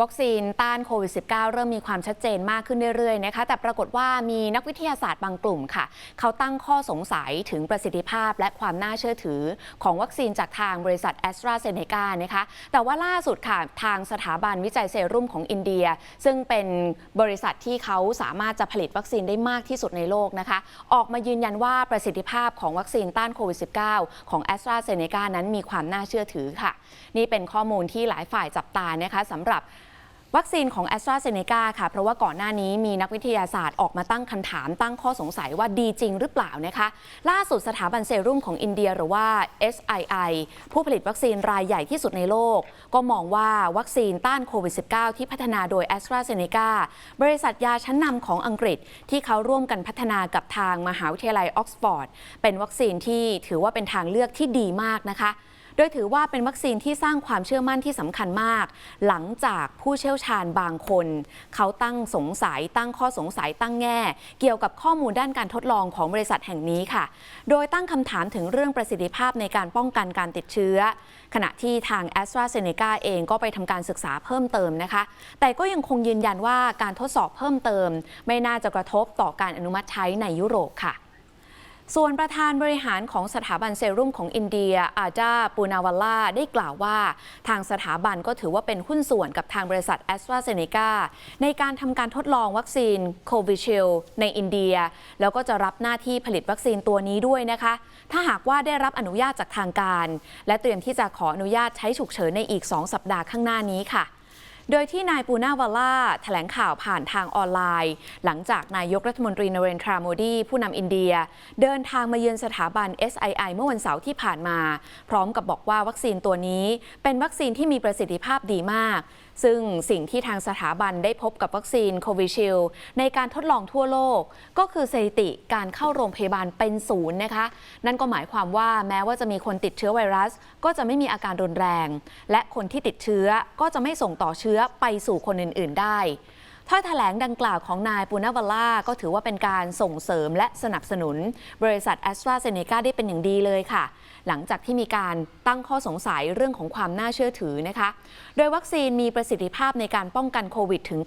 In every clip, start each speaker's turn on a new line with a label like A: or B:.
A: วัคซีนต้านโควิด -19 เริ่มมีความชัดเจนมากขึ้นเรื่อยๆนะคะ แต่ปรากฏว่ามีนักวิทยาศาสตร์บางกลุ่มค่ะ เขาตั้งข้อสงสัยถึงประสิทธิภาพและความน่าเชื่อถือ ของวัคซีนจากทางบริษัทแอสตราเซเนกานะคะ แต่ว่าล่าสุดค่ะ ทางสถาบันวิจัยเซรุ่มของอินเดีย ซึ่งเป็นบริษัทที่เขาสามารถจะผลิตวัคซีนได้มากที่สุดในโลกนะคะ ออกมายืนยันว่าประสิทธิภาพของวัคซีนต้านโควิด -19 ของแอสตราเซเนกานั้นมีความน่าเชื่อถือค่ะ นี่เป็นข้อมูลที่หลายฝ่ายจับตานะคะสำหรับ วัคซีนของ a s t r a z เซ e c a ค่ะ เพราะว่าก่อนหน้านี้มีนักวิทยาศาสตร์ออกมาตั้งคำถามตั้งข้อสงสัยว่าดีจริงหรือเปล่านะคะ ล่าสุดสถาบันเซรุ่มของอินเดียหรือว่า SII ผู้ผลิตวัคซีนรายใหญ่ที่สุดในโลก ก็มองว่าวัคซีนต้านโควิด -19 ที่พัฒนาโดย a s t r a z เซ e c a บริษัทยาชั้นนำของอังกฤษที่เขาร่วมกันพัฒนากับทางมหาวิทยาลัยออกซฟอร์ดเป็นวัคซีนที่ถือว่าเป็นทางเลือกที่ดีมากนะคะ โดยถือว่าเป็นวัคซีนที่สร้างความเชื่อมั่นที่สำคัญมาก หลังจากผู้เชี่ยวชาญบางคน เขาตั้งสงสัยตั้งข้อสงสัยตั้งแง่ เกี่ยวกับข้อมูลด้านการทดลองของบริษัทแห่งนี้ค่ะ โดยตั้งคำถามถึงเรื่องประสิทธิภาพในการป้องกันการติดเชื้อ ขณะที่ทาง a s t r a z เซ e c a เองก็ไปทำการศึกษาเพิ่มเติมนะคะ แต่ก็ยังคงยืนยันว่าการทดสอบเพิ่มเติม ไม่น่าจะกระทบต่อการอนุมัติใช้ในยุโรปค่ะ ส่วนประธานบริหารของสถาบันเซรุ่มของอินเดียอาจาปูนาวาล่าได้กล่าวว่า ทางสถาบันก็ถือว่าเป็นหุ้นส่วนกับทางบริษัทแอสตราเซเนกาในการทำการทดลองวัคซีนโควิชิลในอินเดีย แล้วก็จะรับหน้าที่ผลิตวัคซีนตัวนี้ด้วยนะคะ ถ้าหากว่าได้รับอนุญาตจากทางการ และเตรียมที่จะขออนุญาตใช้ฉุกเฉินในอีก 2 สัปดาห์ข้างหน้านี้ค่ะ โดยที่นายปูนาวาล่าแถลงข่าวผ่านทางออนไลน์ หลังจากนายกรัฐมนตรีนเรนทราโมดีผู้นำอินเดีย เดินทางมาเยือนสถาบัน SII เมื่อวันเสาร์ที่ผ่านมา พร้อมกับบอกว่าวัคซีนตัวนี้ เป็นวัคซีนที่มีประสิทธิภาพดีมากซึ่งสิ่งที่ทางสถาบันได้พบกับวัคซีนโควิชิลในการทดลองทั่วโลก ก็คือสถิติการเข้าโรงพยาบาลเป็นศูนย์นะคะ นั่นก็หมายความว่าแม้ว่าจะมีคนติดเชื้อไวรัส ก็จะไม่มีอาการรุนแรง และคนที่ติดเชื้อก็จะไม่ส่งต่อเชื้อไปสู่คนอื่น ๆ ได้ ถ้อยแถลงดังกล่าวของนายปูนาวาล่าก็ถือว่าเป็นการส่งเสริมและสนับสนุน บริษัทแอสตราเซเนกาได้เป็นอย่างดีเลยค่ะ หลังจากที่มีการตั้งข้อสงสัยเรื่องของความน่าเชื่อถือนะคะ โดยวัคซีนมีประสิทธิภาพในการป้องกันโควิดถึง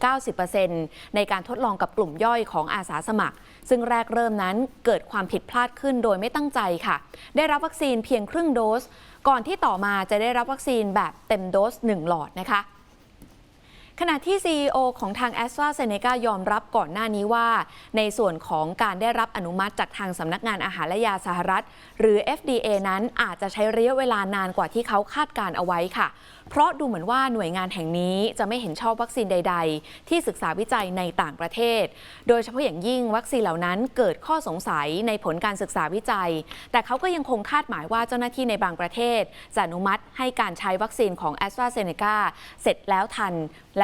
A: 90%ในการทดลองกับกลุ่มย่อยของอาสาสมัคร ซึ่งแรกเริ่มนั้นเกิดความผิดพลาดขึ้นโดยไม่ตั้งใจค่ะ ได้รับวัคซีนเพียงครึ่งโดส ก่อนที่ต่อมาจะได้รับวัคซีนแบบเต็มโดส 1 หลอดนะคะ ขณะที่ CEO ของทาง a s t r a z เซ e c a ยอมรับก่อนหน้านี้ว่า ในส่วนของการได้รับอนุมัติจากทางสำนักงานอาหารและยาสหรัฐ หรือ FDA นั้นอาจจะใช้ระยะเวลานานกว่าที่เขาคาดการเอาไว้ค่ะ เพราะดูเหมือนว่าหน่วยงานแห่งนี้จะไม่เห็นชอบวัคซีนใด ๆ ที่ศึกษาวิจัยในต่างประเทศ โดยเฉพาะอย่างยิ่งวัคซีนเหล่านั้นเกิดข้อสงสัยในผลการศึกษาวิจัย แต่เขาก็ยังคงคาดหมายว่าเจ้าหน้าที่ในบางประเทศจะอนุมัติให้การใช้วัคซีนของ a s t r a z เซ e c a เสร็จแล้วทันแล